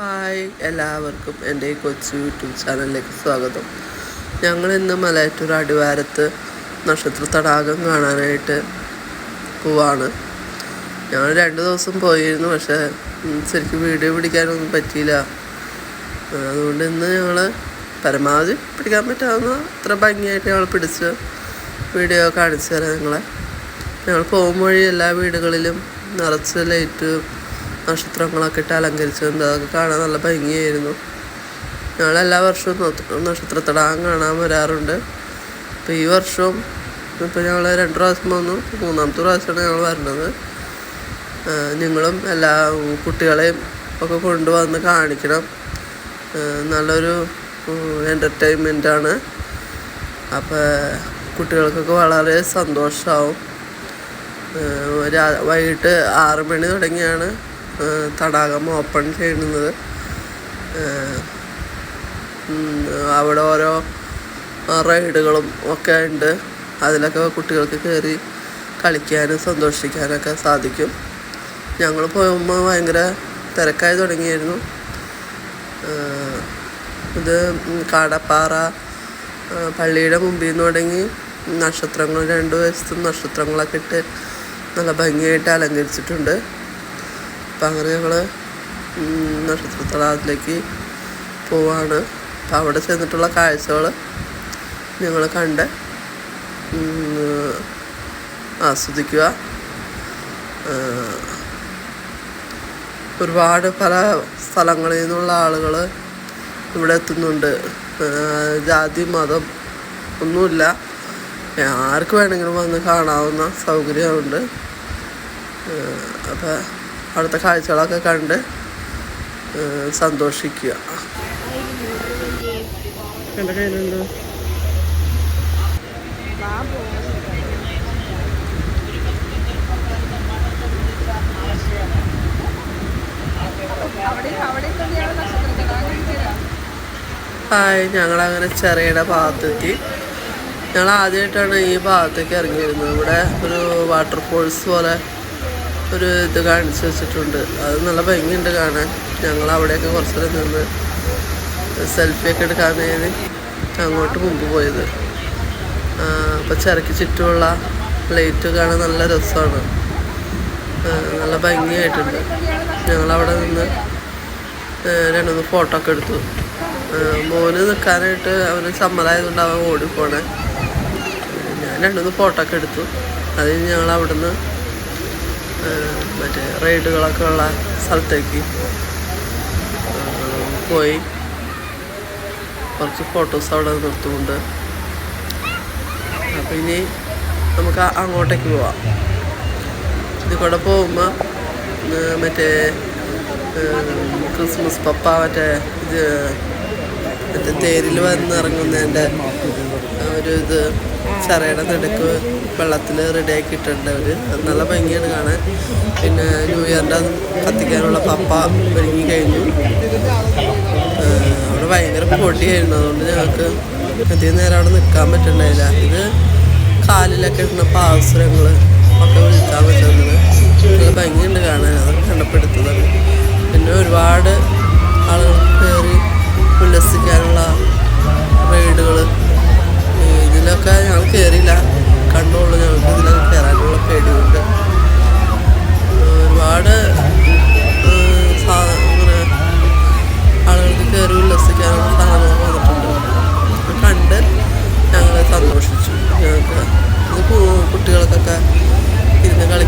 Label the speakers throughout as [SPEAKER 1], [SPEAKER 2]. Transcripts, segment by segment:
[SPEAKER 1] Hi എല്ലാവർക്കും എന്റെ കൊച്ചു യൂട്യൂബ് ചാനലിലേക്ക് സ്വാഗതം. ഞങ്ങൾ ഇന്ന് മലയറ്റൂർ അടിവാരത്ത് നക്ഷത്ര തടാകം കാണാനായിട്ട് പോവാണ്. ഞങ്ങൾ രണ്ട് ദിവസം പോയിരുന്നു പക്ഷേ ശരിക്കും വീഡിയോ പിടിക്കാനൊന്നും പറ്റിയില്ല. അതുകൊണ്ട് ഇന്ന് ഞങ്ങൾ പരമാവധി പിടിക്കാൻ പറ്റാവുന്ന അത്ര ഭംഗിയായിട്ട് ഞങ്ങൾ പിടിച്ച് വീഡിയോ കാണിച്ചു തരാം നിങ്ങളെ. ഞങ്ങൾ പോകും വഴി എല്ലാ വീടുകളിലും നിറച്ച് ലൈറ്റ് നക്ഷത്രങ്ങളൊക്കെ ഇട്ട് അലങ്കരിച്ചിട്ടുണ്ട് അതൊക്കെ കാണാൻ നല്ല ഭംഗിയായിരുന്നു. ഞങ്ങൾ എല്ലാ വർഷവും നക്ഷത്രത്തടാകം നക്ഷത്ര തടാകം കാണാൻ വരാറുണ്ട്. അപ്പോൾ ഈ വർഷവും ഇപ്പോൾ ഞങ്ങൾ രണ്ട് പ്രാവശ്യം വന്നു. മൂന്നാമത്തെ പ്രാവശ്യമാണ് ഞങ്ങൾ വരുന്നത് നിങ്ങളും എല്ലാ കുട്ടികളെയും ഒക്കെ കൊണ്ടുവന്ന് കാണിക്കണം. നല്ലൊരു എന്റർടൈൻമെന്റാണ് അപ്പോൾ കുട്ടികൾക്കൊക്കെ വളരെ സന്തോഷമാവും വൈകിട്ട് ആറ് മണി തുടങ്ങിയാണ്. തടാകം ഓപ്പൺ ചെയ്യുന്നത്. അവിടെ ഓരോ റൈഡുകളും ഒക്കെ ഉണ്ട്. അതിലൊക്കെ കുട്ടികൾക്ക് കയറി കളിക്കാനും സന്തോഷിക്കാനൊക്കെ സാധിക്കും. ഞങ്ങൾ പോകുമ്പോൾ ഭയങ്കര തിരക്കായി തുടങ്ങിയായിരുന്നു. ഇത് കാടപ്പാറ പള്ളിയുടെ മുമ്പിൽ നിന്ന് തുടങ്ങി നക്ഷത്രങ്ങൾ രണ്ട് വശത്തും നക്ഷത്രങ്ങളൊക്കെ ഇട്ട് നല്ല ഭംഗിയായിട്ട് അലങ്കരിച്ചിട്ടുണ്ട്. അപ്പം അങ്ങനെ ഞങ്ങൾ നക്ഷത്ര തടാകത്തിലേക്ക് പോവാണ്. അപ്പം അവിടെ ചെന്നിട്ടുള്ള കാഴ്ചകൾ ഞങ്ങൾ കണ്ട് ആസ്വദിക്കുക. ഒരുപാട് പല സ്ഥലങ്ങളിൽ നിന്നുള്ള ആളുകൾ ഇവിടെ എത്തുന്നുണ്ട്. ജാതി മതം ഒന്നുമില്ല. ആർക്ക് വേണമെങ്കിലും വന്ന് കാണാവുന്ന സൗകര്യമുണ്ട്. അപ്പോൾ അവിടുത്തെ കാഴ്ചകളൊക്കെ കണ്ട് സന്തോഷിക്കുക. ഹായ് ഞങ്ങളങ്ങനെ ചെറിയുടെ ഭാഗത്തെത്തി ഞങ്ങൾ ആദ്യമായിട്ടാണ് ഈ ഭാഗത്തേക്ക് ഇറങ്ങിയിരുന്നത്. ഇവിടെ ഒരു വാട്ടർഫോൾസ് പോലെ ഒരു ഇത് കാണിച്ചു വെച്ചിട്ടുണ്ട്. അത് നല്ല ഭംഗിയുണ്ട് കാണാൻ. ഞങ്ങൾ അവിടെയൊക്കെ കുറച്ച് നേരം നിന്ന് സെൽഫിയൊക്കെ എടുക്കാൻ വേണ്ടി അങ്ങോട്ട് മുമ്പ് പോയത്. അപ്പോൾ ചിറക്കി ചുറ്റുമുള്ള പ്ലേറ്റ് കാണാൻ നല്ല രസമാണ്. നല്ല ഭംഗിയായിട്ടുണ്ട്. ഞങ്ങളവിടെ നിന്ന് രണ്ട് മൂന്ന് ഫോട്ടോ ഒക്കെ എടുത്തു. മോന് നിൽക്കാനായിട്ട് അവന് സമ്മതമായതുകൊണ്ട് അവൻ ഓടിപ്പോണേ. ഞാൻ രണ്ട് മൂന്ന് ഫോട്ടോ ഒക്കെ എടുത്തു. അത് ഞങ്ങൾ അവിടുന്ന് മറ്റേ റൈഡുകളൊക്കെ ഉള്ള സ്ഥലത്തേക്ക് പോയി. കുറച്ച് ഫോട്ടോസ് അവിടെ നിർത്തുന്നുണ്ട്. അപ്പം ഇനി നമുക്ക് അങ്ങോട്ടേക്ക് പോവാം. ഇത് കൂടെ പോകുമ്പോൾ മറ്റേ ക്രിസ്മസ് പപ്പ മറ്റേ ഇത് മറ്റേ തേരിൽ വന്നിറങ്ങുന്നതിന്റെ ഒരു ഇത് ചെറയുടെ നടുക്ക് വെള്ളത്തിൽ റെഡിയാക്കി ഇട്ടിട്ടുണ്ട് അവർ അത് നല്ല ഭംഗിയാണ് കാണാൻ. പിന്നെ ന്യൂ ഇയറിന്റെ കത്തിക്കാനുള്ള പപ്പ ഒരുങ്ങി കഴിഞ്ഞു. അവിടെ ഭയങ്കര പൊടിയായിരുന്നു. അതുകൊണ്ട് ഞങ്ങൾക്ക് അധികം നേരം അവിടെ നിൽക്കാൻ പറ്റുന്നുണ്ടായില്ല ഇത് കാലിലൊക്കെ ഇടുന്ന പാവസരങ്ങൾ ഒക്കെ വിൽക്കാൻ പറ്റുന്നത്. നല്ല ഭംഗിയുണ്ട് കാണാൻ. അതൊക്കെ കണ്ടപ്പെടുത്തതാണ് പിന്നെ ഒരുപാട്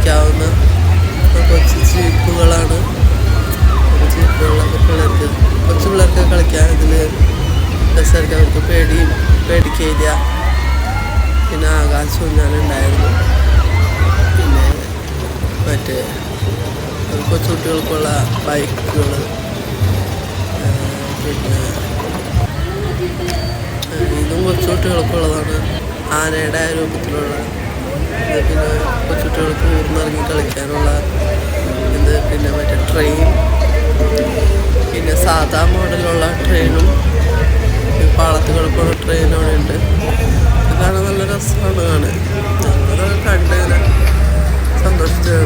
[SPEAKER 1] കളിക്കാവുന്ന കൊച്ചു ചീപ്പുകളാണ്. പിള്ളേർക്ക് കൊച്ചു പിള്ളേർക്ക് കളിക്കാൻ ഇതിൽ രസമായിരിക്കും. അവർക്ക് പേടിയും പേടിക്കില്ല പിന്നെ ആകാശവും ഞാനുണ്ടായിരുന്നു പിന്നെ മറ്റേ കൊച്ചു കുട്ടികൾക്കുള്ള ബൈക്കുകൾ പിന്നെ ഇതും കൊച്ചുകുട്ടികൾക്കുള്ളതാണ് ആനയുടെ രൂപത്തിലുള്ള പിന്നെ കൊച്ചുകുട്ടികൾക്ക് ഊർന്നിറങ്ങി കളിക്കാനുള്ള ഇത് പിന്നെ മറ്റേ ട്രെയിൻ പിന്നെ സാധാ മോഡലുള്ള ട്രെയിനും പാളത്ത് കിടക്കുന്ന ട്രെയിൻ അവിടെ ഉണ്ട്. കാണാൻ നല്ല രസമാണ് കാണാൻ. ഞങ്ങളതൊക്കെ കണ്ട് ഇങ്ങനെ സന്തോഷിച്ചു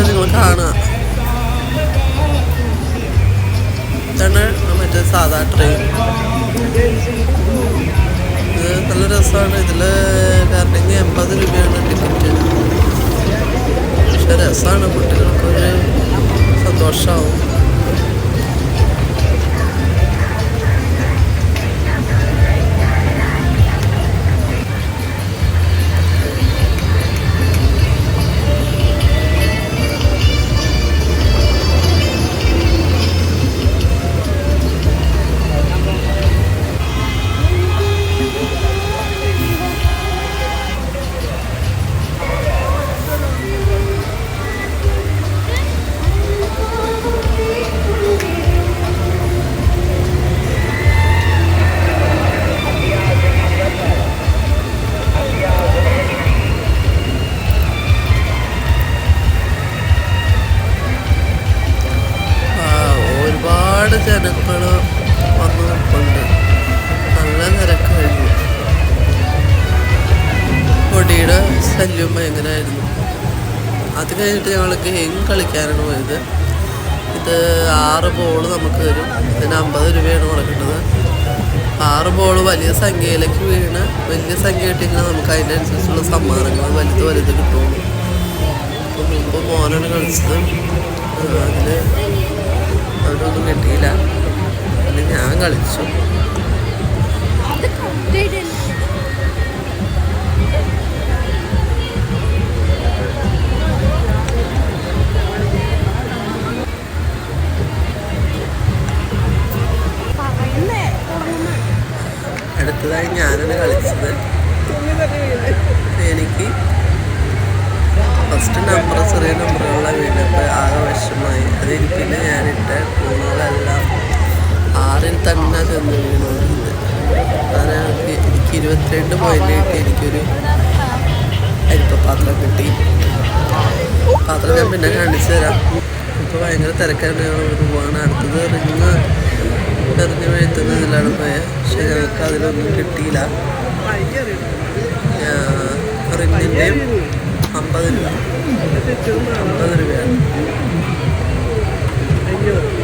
[SPEAKER 1] നിങ്ങൾ കാണുക. ഇതാണ് മറ്റേ സാധാ ട്രെയിൻ നല്ല രസമാണ്. ഇതിൽ കയറണമെങ്കിൽ എൺപത് രൂപയാണ് ടിക്കറ്റ്. പക്ഷെ രസമാണ് കുട്ടികൾക്കൊരു സന്തോഷമാവും ജനങ്ങൾ വന്ന് നിൽപ്പുണ്ട് നല്ല തിരക്കായിരുന്നു പൊടിയുടെ ശല്യം ഭയങ്കരമായിരുന്നു. അത് കഴിഞ്ഞിട്ട് ഞങ്ങൾ ഗെയിം കളിക്കാനാണ് പോയത്. ഇത് ആറ് ബോൾ നമുക്ക് തരും. ഇതിന് അമ്പത് രൂപയാണ് കൊടുക്കേണ്ടത് ആറ് ബോൾ വലിയ സംഖ്യയിലേക്ക് വീണ് വലിയ സംഖ്യ കിട്ടിയെങ്കിൽ നമുക്ക് അതിനനുസരിച്ചുള്ള സമ്മാനങ്ങൾ വലുത് വലുത് കിട്ടുള്ളൂ. മുമ്പ് മോനാണ് കളിച്ചത്. അതിൽ അവരൊന്നും കിട്ടിയില്ല. പിന്നെ ഞാൻ കളിച്ചു. ഫസ്റ്റ് നമ്പർ ചെറിയ നമ്പറുള്ള വീണപ്പോൾ ആകെ വിഷമായി. അതിന് പിന്നെ ഞാനിട്ട കൂണുകളെല്ലാം ആറിൽ തന്നെ ചെന്ന് വീണുണ്ട്. അങ്ങനെ എനിക്ക് ഇരുപത്തിരണ്ട് പോയിന്റ് കിട്ടി. എനിക്കൊരു അരിപ്പപാത്രം കിട്ടി. പാത്രം ഞാൻ പിന്നെ കാണിച്ചു തരാം. ഇപ്പോൾ ഭയങ്കര തിരക്കാണ്. ഞങ്ങൾ പോവാണ്. അടുത്തത് റിങ് എറിഞ്ഞ് വീഴ്ത്തുന്നതിലാണ് പോയത് പക്ഷെ ഞങ്ങൾക്ക് അതിലൊന്നും കിട്ടിയില്ല. റിങ്ങിന്റെയും അമ്പത് രൂപ അമ്പത് രൂപയാണ് ഞങ്ങൾ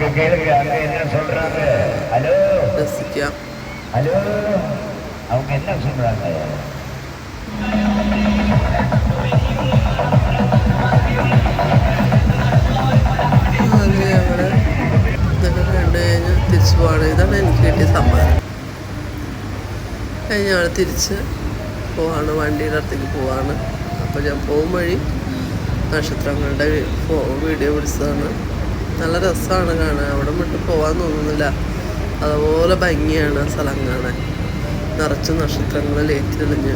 [SPEAKER 2] அங்க கேளுங்க அங்க என்ன சொல்றாங்க ஹலோ
[SPEAKER 1] രസിക്കാം
[SPEAKER 2] ஹலோ அவங்க என்ன சொல்றாங்க
[SPEAKER 1] അത് ഞങ്ങൾ ഇതൊക്കെ കണ്ട് കഴിഞ്ഞ് തിരിച്ചു പോവാണ് ഇതാണ് എനിക്ക് കിട്ടിയ സമ്മാനം കഴിഞ്ഞ് ഞങ്ങൾ തിരിച്ച് പോവാണ് വണ്ടിയുടെ അടുത്തേക്ക് പോവാണ് അപ്പോൾ ഞാൻ പോകും വഴി നക്ഷത്രങ്ങളുടെ വി- ഫോ- വീഡിയോ പിടിച്ചതാണ് നല്ല രസമാണ് കാണാൻ. അവിടെ വിട്ട് പോകാൻ തോന്നുന്നില്ല. അതുപോലെ ഭംഗിയാണ് ആ സ്ഥലം കാണാൻ. നിറച്ച് നക്ഷത്രങ്ങൾ ലേറ്റെളിഞ്ഞ്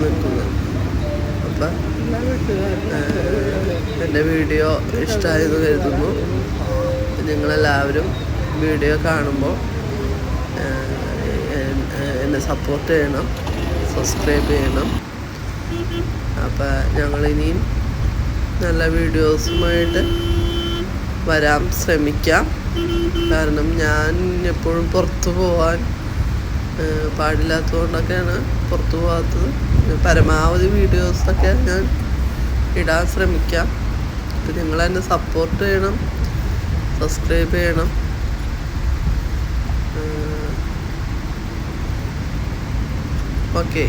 [SPEAKER 1] നിൽക്കുന്നു. അപ്പം എന്റെ വീഡിയോ ഇഷ്ടമായെന്ന് കരുതുന്നു. നിങ്ങളെല്ലാവരും വീഡിയോ കാണുമ്പോൾ എന്നെ സപ്പോർട്ട് ചെയ്യണം സബ്സ്ക്രൈബ് ചെയ്യണം. അപ്പം ഞങ്ങളിനിയും നല്ല വീഡിയോസുമായിട്ട് വരാൻ ശ്രമിക്കാം. കാരണം ഞാൻ എപ്പോഴും പുറത്തു പോവാൻ പാടില്ലാത്തതുകൊണ്ടൊക്കെയാണ് പുറത്തു പോകാത്തത് പരമാവധി വീഡിയോസൊക്കെ ഞാൻ ഇടാൻ ശ്രമിക്കാം. അപ്പം നിങ്ങൾ എന്നെ സപ്പോർട്ട് ചെയ്യണം സബ്സ്ക്രൈബ് ചെയ്യണം. ഓക്കെ.